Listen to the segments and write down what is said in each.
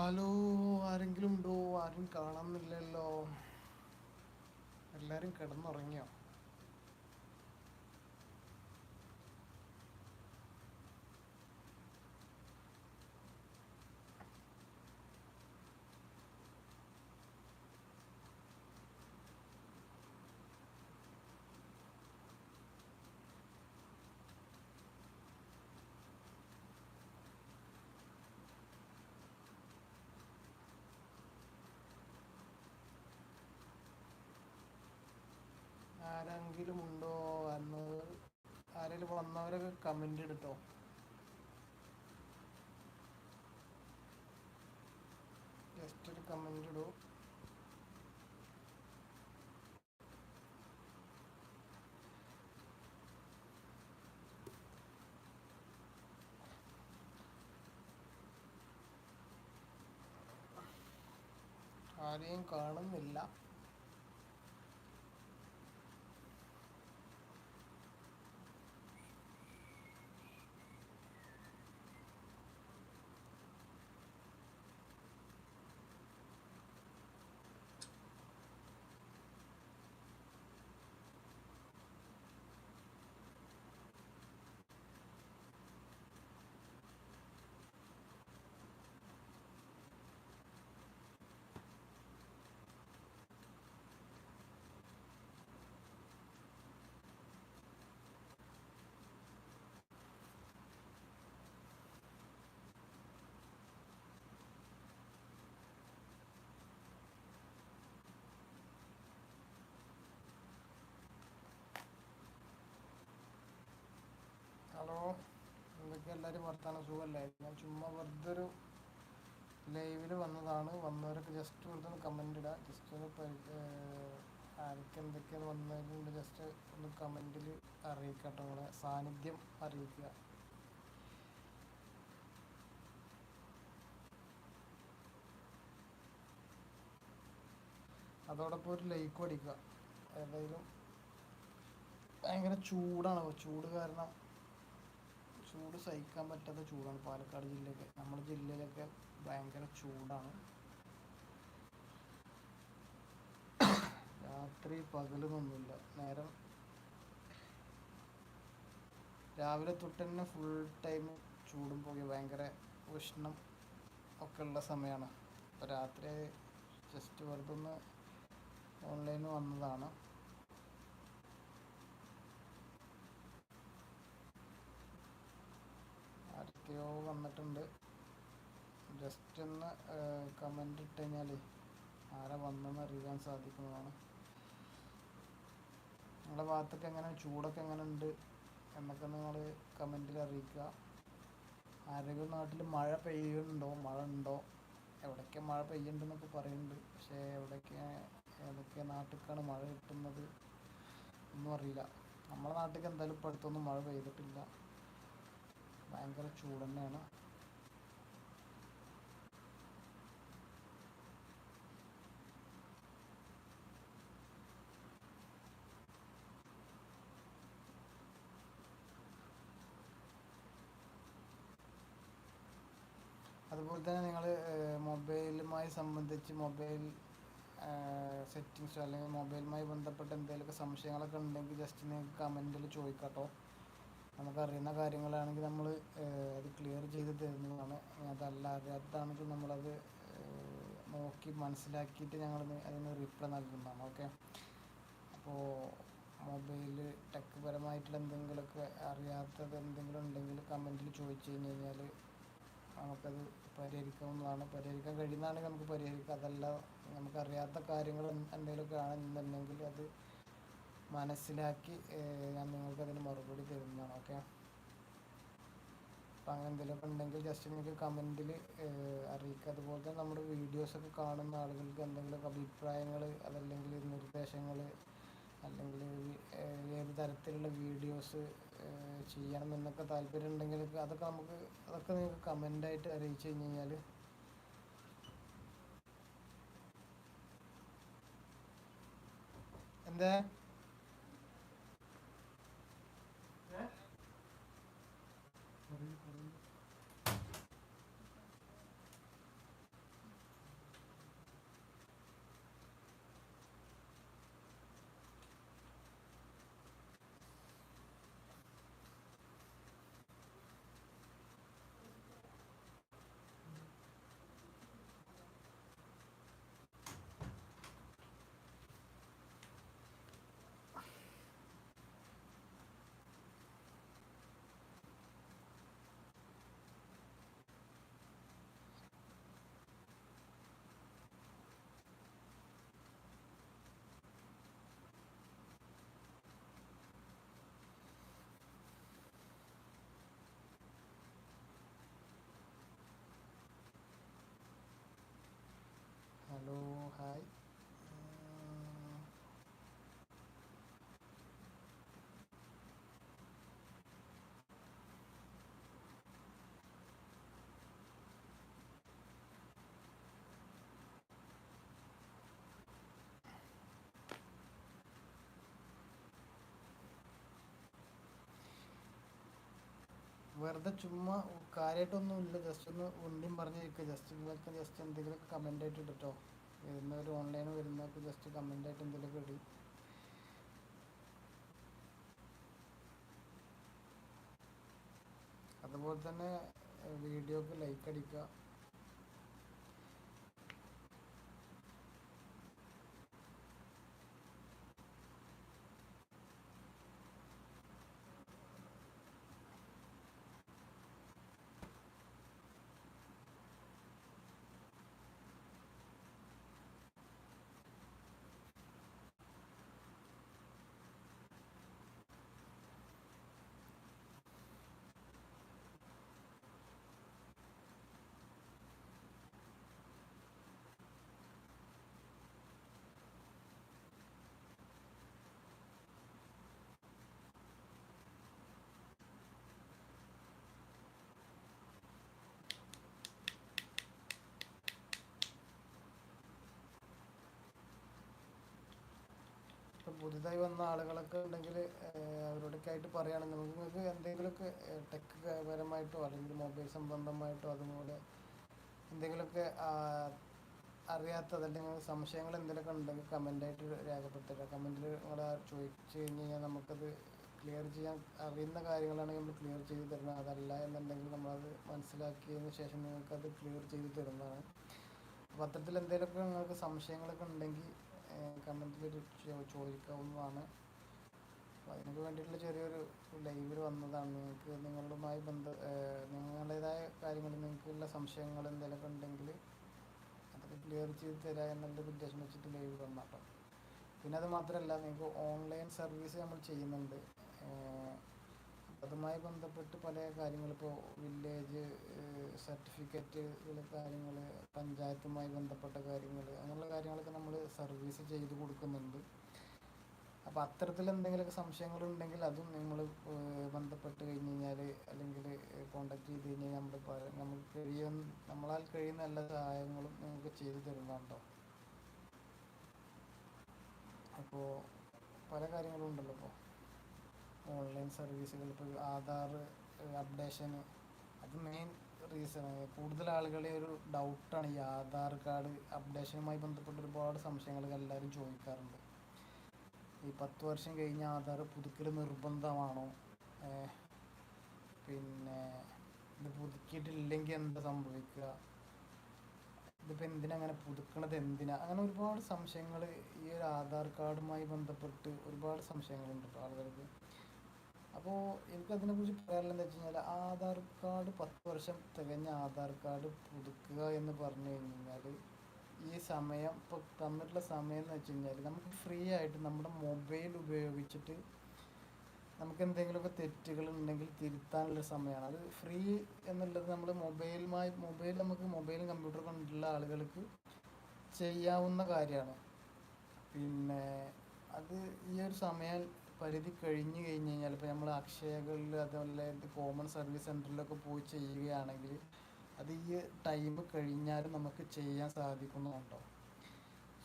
Hello ആരെങ്കിലും ഉണ്ടോ? ആരും കാണുന്നില്ലല്ലോ എല്ലാരും കിടന്നുറങ്ങിയോ? ആരെങ്കിലും ഉണ്ടോ എന്ന് ആരെങ്കിലും വന്നവരൊക്കെ കമന്റ് ഇടട്ടോ. ജസ്റ്റ് ഒരു കമന്റ് ഇടൂ. ആരെയും കാണുന്നില്ല ഹലോ എന്തൊക്കെ എല്ലാവരും വർത്താനം സുഖമല്ലേ ഞാൻ ചുമ്മാ വെറുതെ ഒരു ലൈവിൽ വന്നതാണ്. വന്നവരൊക്കെ ജസ്റ്റ് വെറുതെ ഒന്ന് കമന്റ് ഇടുക ജസ്റ്റ് ഒന്ന് ആർക്ക് എന്തൊക്കെയാണ് വന്നതിലുണ്ട് ജസ്റ്റ് ഒന്ന് കമന്റിൽ അറിയിക്കട്ടെ നിങ്ങളെ. സാന്നിധ്യം അറിയിക്കുക. അതോടൊപ്പം ഒരു ലൈക്ക് അടിക്കുക. ഏതായാലും ഭയങ്കര ചൂടാണ്. ചൂട് കാരണം ചൂട് സഹിക്കാൻ പറ്റാത്ത ചൂടാണ് പാലക്കാട് ജില്ലയൊക്കെ. നമ്മുടെ ജില്ലയിലൊക്കെ ഭയങ്കര ചൂടാണ്. രാത്രി പകലൊന്നുമില്ല നേരം രാവിലെ തൊട്ട് തന്നെ ഫുൾ ടൈം ചൂടും പോയി ഭയങ്കര ഉഷ്ണം ഒക്കെ ഉള്ള സമയമാണ്. അപ്പോൾ രാത്രി ജസ്റ്റ് വെറുതെ ഒന്ന് ഓൺലൈനിൽ വന്നതാണ്. വന്നിട്ടുണ്ട്. ജസ്റ്റ് ഒന്ന് കമന്റ് ഇട്ട് കഴിഞ്ഞാൽ ആരാ വന്നെന്ന് അറിയാൻ സാധിക്കുന്നതാണ്. നിങ്ങളുടെ ഭാഗത്തൊക്കെ എങ്ങനെ ചൂടൊക്കെ എങ്ങനെ ഉണ്ട് എന്നൊക്കെ നിങ്ങൾ കമന്റിൽ അറിയിക്കുക. ആരെങ്കിലും നാട്ടിൽ മഴ പെയ്യുന്നുണ്ടോ മഴ ഉണ്ടോ എവിടെയൊക്കെ മഴ പെയ്യുന്നുണ്ടെന്നൊക്കെ പറയുന്നുണ്ട് പക്ഷേ എവിടെയൊക്കെ ഏതൊക്കെ നാട്ടിലേക്കാണ് മഴ കിട്ടുന്നത് ഒന്നും അറിയില്ല. നമ്മളെ നാട്ടിലേക്ക് എന്തായാലും ഇപ്പോൾ അടുത്തൊന്നും മഴ പെയ്തിട്ടില്ല. ഭയങ്കര ചൂട് തന്നെയാണ് അതുപോലെ തന്നെ നിങ്ങൾ മൊബൈലുമായി സംബന്ധിച്ച് മൊബൈൽ സെറ്റിങ്സ് അല്ലെങ്കിൽ മൊബൈലുമായി ബന്ധപ്പെട്ട എന്തെങ്കിലുമൊക്കെ സംശയങ്ങളൊക്കെ ഉണ്ടെങ്കിൽ ജസ്റ്റ് നിങ്ങൾക്ക് കമന്റിൽ ചോദിക്കാട്ടോ. നമുക്കറിയുന്ന കാര്യങ്ങളാണെങ്കിൽ നമ്മൾ അത് ക്ലിയർ ചെയ്ത് തരുന്നതാണ്. അതല്ലാതെ അതാണെങ്കിൽ നമ്മളത് നോക്കി മനസ്സിലാക്കിയിട്ട് ഞങ്ങൾ അതിന് റിപ്ലൈ നൽകുന്നതാണ്. ഓക്കെ അപ്പോൾ മൊബൈൽ ടെക് പരമായിട്ടുള്ള എന്തെങ്കിലുമൊക്കെ അറിയാത്തത് എന്തെങ്കിലും ഉണ്ടെങ്കിൽ കമന്റിൽ ചോദിച്ചു കഴിഞ്ഞ് കഴിഞ്ഞാൽ നമുക്കത് പരിഹരിക്കാവുന്നതാണ്. പരിഹരിക്കാൻ കഴിയുന്നതാണെങ്കിൽ നമുക്ക് പരിഹരിക്കാം. അതല്ല നമുക്കറിയാത്ത കാര്യങ്ങൾ എന്തെങ്കിലും ആണെന്നുണ്ടെങ്കിൽ അത് മനസ്സിലാക്കി ഞാൻ നിങ്ങൾക്ക് അതിന് മറുപടി തരുന്നതാണ് ഓക്കെ? അപ്പം അങ്ങനെ എന്തെങ്കിലുമൊക്കെ ഉണ്ടെങ്കിൽ ജസ്റ്റ് നിങ്ങൾക്ക് കമന്റിൽ അറിയിക്കുക. അതുപോലെ തന്നെ നമ്മുടെ വീഡിയോസൊക്കെ കാണുന്ന ആളുകൾക്ക് എന്തെങ്കിലുമൊക്കെ അഭിപ്രായങ്ങൾ അതല്ലെങ്കിൽ നിർദ്ദേശങ്ങൾ അല്ലെങ്കിൽ ഏത് തരത്തിലുള്ള വീഡിയോസ് ചെയ്യണം എന്നൊക്കെ താല്പര്യം ഉണ്ടെങ്കിൽ അതൊക്കെ നമുക്ക് അതൊക്കെ നിങ്ങൾക്ക് കമന്റായിട്ട് അറിയിച്ചു കഴിഞ്ഞ് കഴിഞ്ഞാൽ എന്താ? വെറുതെ ചുമ്മാ കാര്യമായിട്ടൊന്നും ഇല്ല ജസ്റ്റ് ഒന്ന് ഉണ്ടിയും പറഞ്ഞിരിക്കുക ജസ്റ്റ് നിങ്ങൾക്ക് ജസ്റ്റ് എന്തെങ്കിലുമൊക്കെ കമന്റ് ആയിട്ട് ഇട്ടോ വരുന്നവർ ഓൺലൈൻ വരുന്നവർക്ക് ജസ്റ്റ് കമന്റ് ആയിട്ട് എന്തെങ്കിലുമൊക്കെ ഇടി. അതുപോലെ തന്നെ വീഡിയോക്ക് ലൈക്ക് അടിക്കുക. പുതുതായി വന്ന ആളുകളൊക്കെ ഉണ്ടെങ്കിൽ അവരോടൊക്കെ ആയിട്ട് പറയുകയാണെങ്കിൽ നിങ്ങൾക്ക് എന്തെങ്കിലുമൊക്കെ ടെക് പരമായിട്ടോ അല്ലെങ്കിൽ മൊബൈൽ സംബന്ധമായിട്ടോ അതുപോലെ എന്തെങ്കിലുമൊക്കെ അറിയാത്തത് അല്ലെങ്കിൽ സംശയങ്ങൾ എന്തെങ്കിലുമൊക്കെ ഉണ്ടെങ്കിൽ കമന്റായിട്ട് രേഖപ്പെടുത്തുക. കമന്റിൽ നിങ്ങൾ ചോദിച്ചു കഴിഞ്ഞ് കഴിഞ്ഞാൽ നമുക്കത് ക്ലിയർ ചെയ്യാൻ അറിയുന്ന കാര്യങ്ങളാണെങ്കിൽ നമ്മൾ ക്ലിയർ ചെയ്ത് തരണം. അതല്ല എന്നുണ്ടെങ്കിൽ നമ്മളത് മനസ്സിലാക്കിയതിന് ശേഷം നിങ്ങൾക്കത് ക്ലിയർ ചെയ്ത് തരുന്നതാണ്. അപ്പോൾ അത്തരത്തിൽ എന്തെങ്കിലുമൊക്കെ നിങ്ങൾക്ക് സംശയങ്ങളൊക്കെ ഉണ്ടെങ്കിൽ കമന്റിൽ ചോദിക്കാവുന്നതാണ്. അപ്പോൾ അതിനൊക്കെ വേണ്ടിയിട്ടുള്ള ചെറിയൊരു ലൈവിൽ വന്നതാണ്. നിങ്ങൾക്ക് നിങ്ങളുമായി ബന്ധ നിങ്ങളുടേതായ കാര്യങ്ങൾ നിങ്ങൾക്കുള്ള സംശയങ്ങൾ എന്തെങ്കിലുമൊക്കെ ഉണ്ടെങ്കിൽ അതൊക്കെ ക്ലിയർ ചെയ്ത് തരാം എന്നുള്ളൊരു ഉദ്ദേശം വെച്ചിട്ട് ലൈവ് വന്നാട്ടോ പിന്നെ അത് മാത്രമല്ല നിങ്ങൾക്ക് ഓൺലൈൻ സർവീസ് നമ്മൾ ചെയ്യുന്നുണ്ട്. അതുമായി ബന്ധപ്പെട്ട് പല കാര്യങ്ങൾ ഇപ്പോൾ വില്ലേജ് സർട്ടിഫിക്കറ്റുകൾ കാര്യങ്ങൾ പഞ്ചായത്തുമായി ബന്ധപ്പെട്ട കാര്യങ്ങൾ അങ്ങനെയുള്ള കാര്യങ്ങളൊക്കെ നമ്മൾ സർവീസ് ചെയ്ത് കൊടുക്കുന്നുണ്ട്. അപ്പോൾ അത്തരത്തിൽ എന്തെങ്കിലുമൊക്കെ സംശയങ്ങളുണ്ടെങ്കിൽ അതും നമ്മൾ ബന്ധപ്പെട്ട് കഴിഞ്ഞ് കഴിഞ്ഞാൽ അല്ലെങ്കിൽ കോണ്ടാക്ട് ചെയ്ത് കഴിഞ്ഞാൽ നമ്മൾ നമുക്ക് കഴിയുന്ന നമ്മളാൽ കഴിയുന്ന എല്ലാ സഹായങ്ങളും നിങ്ങൾക്ക് ചെയ്തു തരുന്നുണ്ടോ അപ്പോൾ പല കാര്യങ്ങളും ഉണ്ടല്ലോ ഇപ്പോൾ ഓൺലൈൻ സർവീസുകൾ ഇപ്പോൾ ആധാർ അപ്ഡേഷൻ അത് മെയിൻ റീസൺ കൂടുതൽ ആളുകളെ ഒരു ഡൗട്ടാണ് ഈ ആധാർ കാർഡ് അപ്ഡേഷനുമായി ബന്ധപ്പെട്ട് ഒരുപാട് സംശയങ്ങൾ എല്ലാവരും ചോദിക്കാറുണ്ട്. ഈ പത്ത് വർഷം കഴിഞ്ഞ ആധാർ പുതുക്കൽ നിർബന്ധമാണോ? പിന്നെ ഇത് പുതുക്കിയിട്ടില്ലെങ്കിൽ എന്താ സംഭവിക്കുക? ഇതിപ്പോൾ എന്തിനാ അങ്ങനെ പുതുക്കണത്? എന്തിനാ? അങ്ങനെ ഒരുപാട് സംശയങ്ങൾ ഈ ഒരു ആധാർ കാർഡുമായി ബന്ധപ്പെട്ട് ഒരുപാട് സംശയങ്ങളുണ്ട് ആളുകൾക്ക്. അപ്പോൾ എനിക്കതിനെക്കുറിച്ച് പറയാനുള്ളത് എന്താ വെച്ച് കഴിഞ്ഞാൽ ആധാർ കാർഡ് പത്ത് വർഷം തികഞ്ഞ ആധാർ കാർഡ് പുതുക്കുക എന്ന് പറഞ്ഞു കഴിഞ്ഞാൽ ഈ സമയം ഇപ്പോൾ തന്നിട്ടുള്ള സമയം എന്ന് വെച്ച് കഴിഞ്ഞാൽ നമുക്ക് ഫ്രീ ആയിട്ട് നമ്മുടെ മൊബൈൽ ഉപയോഗിച്ചിട്ട് നമുക്ക് എന്തെങ്കിലുമൊക്കെ തെറ്റുകൾ ഉണ്ടെങ്കിൽ തിരുത്താനുള്ള സമയമാണ്. അത് ഫ്രീ എന്നുള്ളത് നമ്മൾ മൊബൈലുമായി മൊബൈൽ നമുക്ക് മൊബൈലും കമ്പ്യൂട്ടർ കൊണ്ടുള്ള ആളുകൾക്ക് ചെയ്യാവുന്ന കാര്യമാണ്. പിന്നെ അത് ഈ ഒരു സമയം പരിധി കഴിഞ്ഞു കഴിഞ്ഞ് കഴിഞ്ഞാൽ ഇപ്പോൾ നമ്മൾ അക്ഷയകളിൽ അതുപോലെ കോമൺ സർവീസ് സെന്ററിലൊക്കെ പോയി ചെയ്യുകയാണെങ്കിൽ അത് ഈ ടൈം കഴിഞ്ഞാലും നമുക്ക് ചെയ്യാൻ സാധിക്കുന്നുണ്ടോ?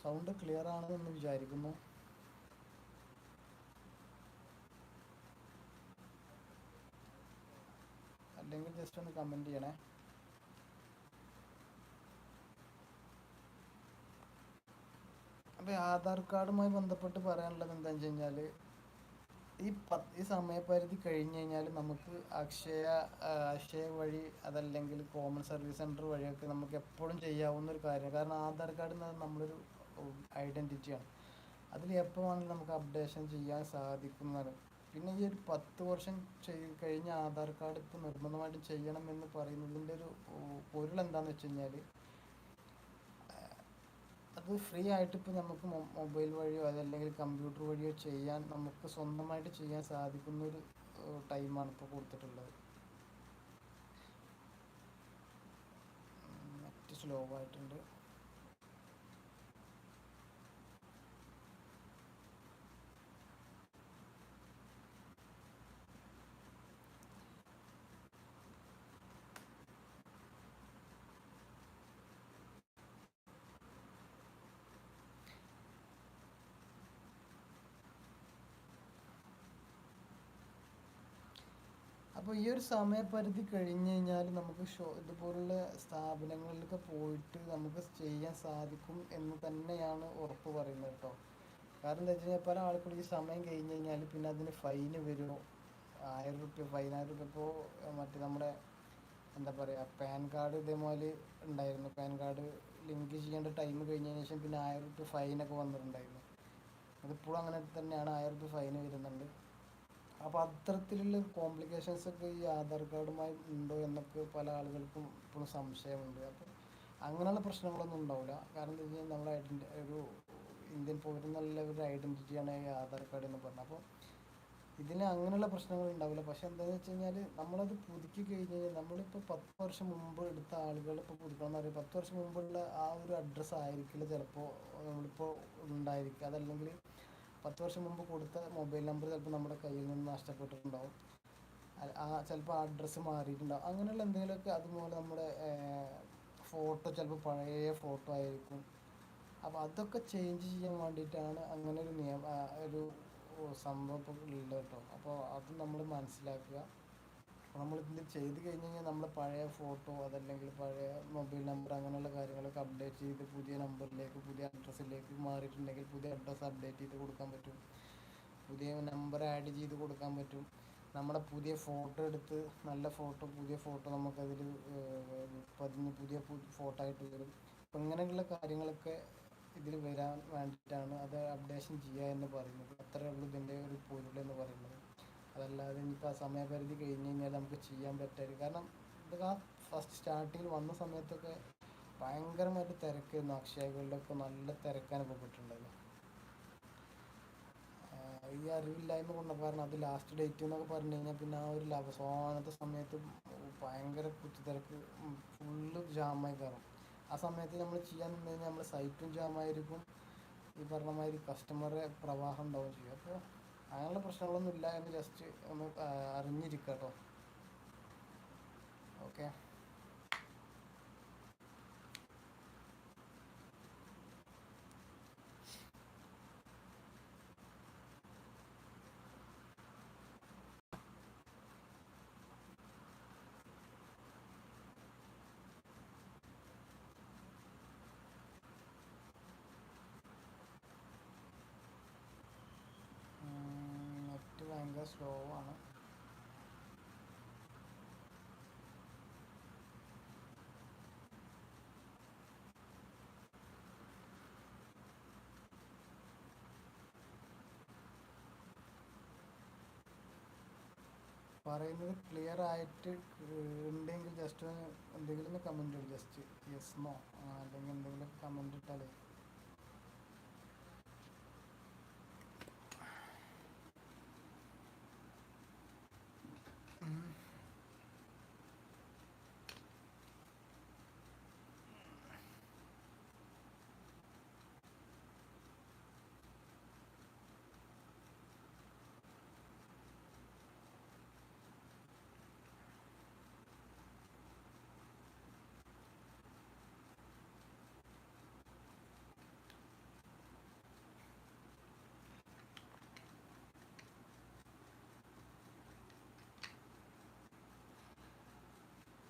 സൗണ്ട് ക്ലിയർ ആണെന്ന് വിചാരിക്കുന്നു. അല്ലെങ്കിൽ ജസ്റ്റ് ഒന്ന് കമന്റ് ചെയ്യണേ. അപ്പോൾ ആധാർ കാർഡുമായി ബന്ധപ്പെട്ട് പറയാനുള്ളത് എന്താണെന്ന് വെച്ച് കഴിഞ്ഞാൽ ഈ ഈ സമയപരിധി കഴിഞ്ഞു കഴിഞ്ഞാൽ നമുക്ക് അക്ഷയ അക്ഷയ വഴി അതല്ലെങ്കിൽ കോമൺ സർവീസ് സെന്റർ വഴിയൊക്കെ നമുക്ക് എപ്പോഴും ചെയ്യാവുന്ന ഒരു കാര്യമാണ്. കാരണം ആധാർ കാർഡ് എന്ന് നമ്മളൊരു ഐഡന്റിറ്റിയാണ് അതിൽ എപ്പോൾ വേണമെങ്കിലും നമുക്ക് അപ്ഡേഷൻ ചെയ്യാൻ സാധിക്കുന്നതാണ്. പിന്നെ ഈ ഒരു പത്ത് വർഷം ചെയ് കഴിഞ്ഞ ആധാർ കാർഡ് ഇപ്പോൾ നിർബന്ധമായിട്ടും ചെയ്യണം എന്ന് പറയുന്നതിന്റെ ഒരു പൊരുൾ എന്താണെന്ന് വെച്ച് കഴിഞ്ഞാൽ അത് ഫ്രീ ആയിട്ട് ഇപ്പോൾ നമുക്ക് മൊബൈൽ വഴിയോ അതല്ലെങ്കിൽ കമ്പ്യൂട്ടർ വഴിയോ ചെയ്യാൻ നമുക്ക് സ്വന്തമായിട്ട് ചെയ്യാൻ സാധിക്കുന്ന ഒരു ടൈമാണ് ഇപ്പോൾ കൊടുത്തിട്ടുള്ളത്. നെറ്റ് സ്ലോ ആയിട്ടുണ്ട്. അപ്പോൾ ഈ ഒരു സമയപരിധി കഴിഞ്ഞ് കഴിഞ്ഞാൽ നമുക്ക് ഷോ ഇതുപോലുള്ള സ്ഥാപനങ്ങളിലൊക്കെ പോയിട്ട് നമുക്ക് ചെയ്യാൻ സാധിക്കും എന്ന് തന്നെയാണ് ഉറപ്പ് പറയുന്നത് കേട്ടോ. കാരണം എന്താ വെച്ച് കഴിഞ്ഞാൽ പല ആൾക്കാർ ഈ സമയം കഴിഞ്ഞ് കഴിഞ്ഞാൽ പിന്നെ അതിന് ഫൈന് വരുമോ ആയിരം റുപ്യ ഫൈൻ റുപ്യ. ഇപ്പോൾ മറ്റേ നമ്മുടെ എന്താ പറയുക പാൻ കാർഡ് ഇതേപോലെ ഉണ്ടായിരുന്നു. പാൻ കാർഡ് ലിങ്ക് ചെയ്യേണ്ട ടൈം കഴിഞ്ഞതിന് ശേഷം പിന്നെ ആയിരം റുപ്യ ഫൈനൊക്കെ വന്നിട്ടുണ്ടായിരുന്നു. അതിപ്പോഴും അങ്ങനെ തന്നെയാണ് ആയിരം റുപ്യ ഫൈൻ വരുന്നുണ്ട്. അപ്പോൾ അത്തരത്തിലുള്ള കോംപ്ലിക്കേഷൻസ് ഒക്കെ ഈ ആധാർ കാർഡുമായി ഉണ്ടോ എന്നൊക്കെ പല ആളുകൾക്കും ഇപ്പോഴും സംശയമുണ്ട്. അപ്പോൾ അങ്ങനെയുള്ള പ്രശ്നങ്ങളൊന്നും ഉണ്ടാവില്ല. കാരണം എന്താ വെച്ച് കഴിഞ്ഞാൽ ഐഡന്റി ഒരു ഇന്ത്യൻ പൗരൻ എന്നുള്ള ഒരു ഐഡന്റിറ്റിയാണ് ഈ ആധാർ കാർഡ് എന്ന് പറഞ്ഞത്. അപ്പോൾ ഇതിന് അങ്ങനെയുള്ള പ്രശ്നങ്ങൾ ഉണ്ടാവില്ല. പക്ഷെ എന്താണെന്ന് വെച്ച് കഴിഞ്ഞാൽ നമ്മളത് പുതുക്കി കഴിഞ്ഞ് കഴിഞ്ഞാൽ നമ്മളിപ്പോൾ പത്ത് വർഷം മുമ്പ് എടുത്ത ആളുകൾ ഇപ്പോൾ പുതുക്കാൻ എന്ന് പറയും പത്ത് വർഷം മുമ്പുള്ള ആ ഒരു അഡ്രസ്സ് ആയിരിക്കില്ല ചിലപ്പോൾ നമ്മളിപ്പോൾ ഉണ്ടായിരിക്കുക. അതല്ലെങ്കിൽ പത്ത് വർഷം മുമ്പ് കൊടുത്ത മൊബൈൽ നമ്പർ ചിലപ്പോൾ നമ്മുടെ കയ്യിൽ നിന്ന് നഷ്ടപ്പെട്ടിട്ടുണ്ടാവും. ആ- ചിലപ്പോൾ അഡ്രസ്സ് മാറിയിട്ടുണ്ടാവും. അങ്ങനെയുള്ള എന്തെങ്കിലുമൊക്കെ അതുപോലെ നമ്മുടെ ഫോട്ടോ ചിലപ്പോൾ പഴയ ഫോട്ടോ ആയിരിക്കും. അപ്പോൾ അതൊക്കെ ചേഞ്ച് ചെയ്യാൻ വേണ്ടിയിട്ടാണ് അങ്ങനെ ഒരു നിയമ ഒരു സംഭവം ഇപ്പോൾ ഉള്ളത് കേട്ടോ. അപ്പോൾ അത് നമ്മൾ മനസ്സിലാക്കുക. നമ്മൾ ഇത് ചെയ്ത് കഴിഞ്ഞ് കഴിഞ്ഞാൽ നമ്മൾ പഴയ ഫോട്ടോ അതല്ലെങ്കിൽ പഴയ മൊബൈൽ നമ്പർ അങ്ങനെയുള്ള കാര്യങ്ങളൊക്കെ അപ്ഡേറ്റ് ചെയ്ത് പുതിയ നമ്പറിലേക്ക് പുതിയ അഡ്രസ്സിലേക്ക് മാറിയിട്ടുണ്ടെങ്കിൽ പുതിയ അഡ്രസ്സ് അപ്ഡേറ്റ് ചെയ്ത് കൊടുക്കാൻ പറ്റും. പുതിയ നമ്പർ ആഡ് ചെയ്ത് കൊടുക്കാൻ പറ്റും. നമ്മുടെ പുതിയ ഫോട്ടോ എടുത്ത് നല്ല ഫോട്ടോ പുതിയ ഫോട്ടോ നമുക്കതിൽ പതിഞ്ഞ് പുതിയ ഫോട്ടോ ആയിട്ട് വരും. അപ്പം ഇങ്ങനെയുള്ള കാര്യങ്ങളൊക്കെ ഇതിൽ വരാൻ വേണ്ടിയിട്ടാണ് അത് അപ്ഡേഷൻ ചെയ്യുക എന്ന് പറയുന്നത്. അത്രയേ ഉള്ളൂ ഇതിന്റെ ഒരു പൊരുൾ എന്ന് പറയുന്നത്. അതല്ലാതെ ഇനിയിപ്പോൾ ആ സമയപരിധി കഴിഞ്ഞ് കഴിഞ്ഞാൽ നമുക്ക് ചെയ്യാൻ പറ്റില്ല കാരണം ഇത് ആ ഫസ്റ്റ് സ്റ്റാർട്ടിങ്ങിൽ വന്ന സമയത്തൊക്കെ ഭയങ്കരമായിട്ട് തിരക്കായിരുന്നു. അക്ഷയകളിലൊക്കെ നല്ല തിരക്ക് അനുഭവപ്പെട്ടിട്ടുണ്ടായിരുന്നു ഈ അറിവില്ലായ്മ കൊണ്ട് കാരണം അത് ലാസ്റ്റ് ഡേറ്റ് എന്നൊക്കെ പറഞ്ഞു കഴിഞ്ഞാൽ പിന്നെ ആ ഒരു അവസാനത്തെ സമയത്ത് ഭയങ്കര കുത്തി കുത്തിത്തിരക്ക് ഫുള്ള് ജാമായി കയറും ആ സമയത്ത് നമ്മൾ ചെയ്യാൻ നിന്ന് കഴിഞ്ഞാൽ നമ്മുടെ സൈറ്റും ജാമായിരിക്കും ഈ പറഞ്ഞ മാതിരി കസ്റ്റമറെ പ്രവാഹം ഉണ്ടാവുകയും ചെയ്യും. അപ്പോൾ അങ്ങനെയുള്ള പ്രശ്നങ്ങളൊന്നും ഇല്ല എന്ന് ജസ്റ്റ് ഒന്ന് അറിഞ്ഞിരിക്കുക കേട്ടോ. ഓക്കെ സ്ലോ ആണ്. പറയുന്നത് ക്ലിയർ ആയിട്ട് ഉണ്ടെങ്കിൽ ജസ്റ്റ് എന്തെങ്കിലും ഒന്ന് കമന്റ് ഇടും. ജസ്റ്റ് യെസ്മോ അല്ലെങ്കിൽ എന്തെങ്കിലും കമന്റ് ഇട്ടാലേ.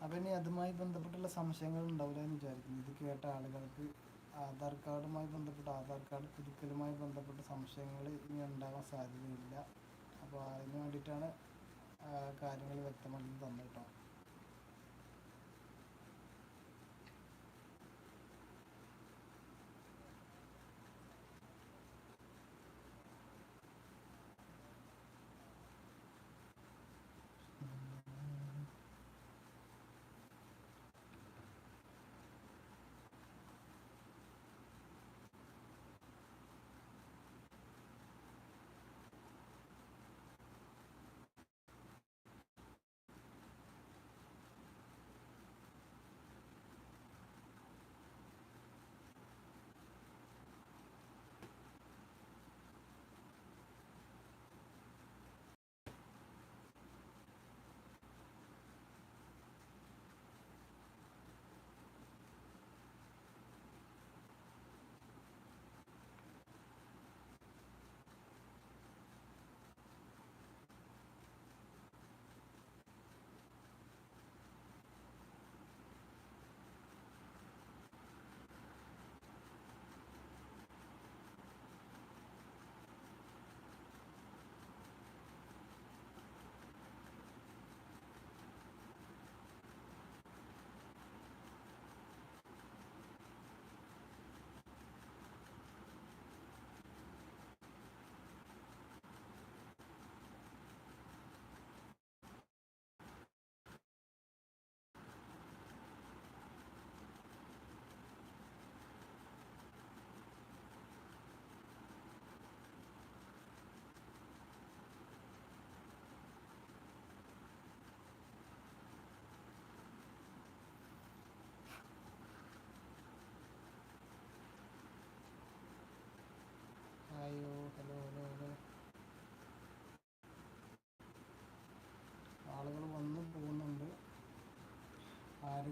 അപ്പം ഇനി അതുമായി ബന്ധപ്പെട്ടുള്ള സംശയങ്ങൾ ഉണ്ടാവില്ല എന്ന് വിചാരിക്കുന്നു. ഇത് കേട്ട ആളുകൾക്ക് ആധാർ കാർഡുമായി ബന്ധപ്പെട്ട് ആധാർ കാർഡ് പുതുക്കലുമായി ബന്ധപ്പെട്ട സംശയങ്ങൾ ഇനി ഉണ്ടാകാൻ സാധ്യതയില്ല. അപ്പോൾ അതിന് വേണ്ടിയിട്ടാണ് കാര്യങ്ങൾ വ്യക്തമാക്കി തന്നത് കേട്ടോ.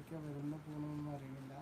ആരൊക്കെ വരുന്ന പോകണമെന്ന് അറിയണില്ല